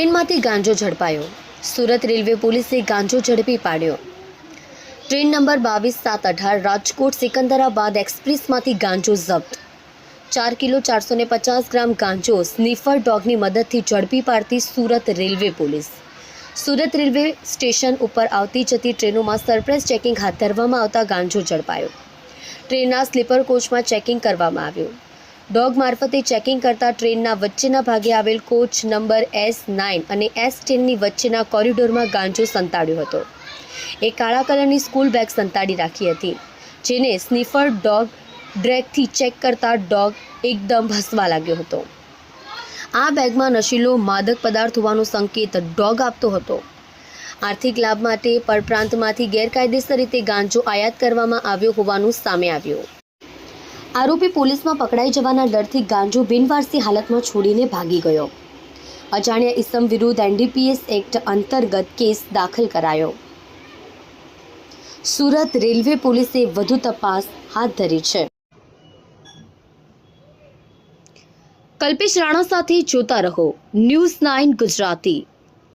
ટ્રેનમાંથી ગાંજો ઝડપાયો. Surat railway પોલીસે ગાંજો ઝડપી પાડ્યો. ટ્રેન નંબર બાવીસ સાત અઢાર રાજકોટ સિકંદરાબાદ એક્સપ્રેસમાંથી ગાંજો જપ્ત. ચાર કિલો ચારસો ને પચાસ ગ્રામ ગાંજો સ્નીફર ડોગની મદદથી ઝડપી પાડતી Surat railway police. Surat railway station ઉપર આવતી જતી ટ્રેનોમાં સરપ્રાઇઝ ચેકિંગ હાથ ધરવામાં આવતા ગાંજો ઝડપાયો. ટ્રેનના સ્લીપર કોચમાં ચેકિંગ કરવામાં આવ્યું. ડોગ મારફતે ચેકિંગ કરતા ટ્રેનના વચ્ચેના ભાગે આવેલ કોચ નંબર એસ નાઇન અને એસ ટેનની વચ્ચેના કોરિડોરમાં ગાંજો સંતાડ્યો હતો. એ કાળા કલરની સ્કૂલ બેગ સંતાડી રાખી હતી, જેને સ્નીફર ડોગ ડ્રેગથી ચેક કરતા ડોગ એકદમ હસવા લાગ્યો હતો. આ બેગમાં નશીલો માદક પદાર્થ હોવાનો સંકેત ડોગ આપતો હતો. આર્થિક લાભ માટે પરપ્રાંતમાંથી ગેરકાયદેસર રીતે ગાંજો આયાત કરવામાં આવ્યો હોવાનું સામે આવ્યું. આરોપી પોલીસમાં પકડાઈ જવાના ડરથી ગાંજો બિનવારસી હાલતમાં છોડીને ભાગી ગયો. અજાણ્યા ઇસમ વિરુદ્ધ એનડીપીએસ એક્ટ અંતર્ગત કેસ દાખલ કરાયો. સુરત રેલવે પોલીસે વધુ તપાસ હાથ ધરી છે. કલ્પેશ રાણા સાથે જોતા રહો. News nine Gujarati.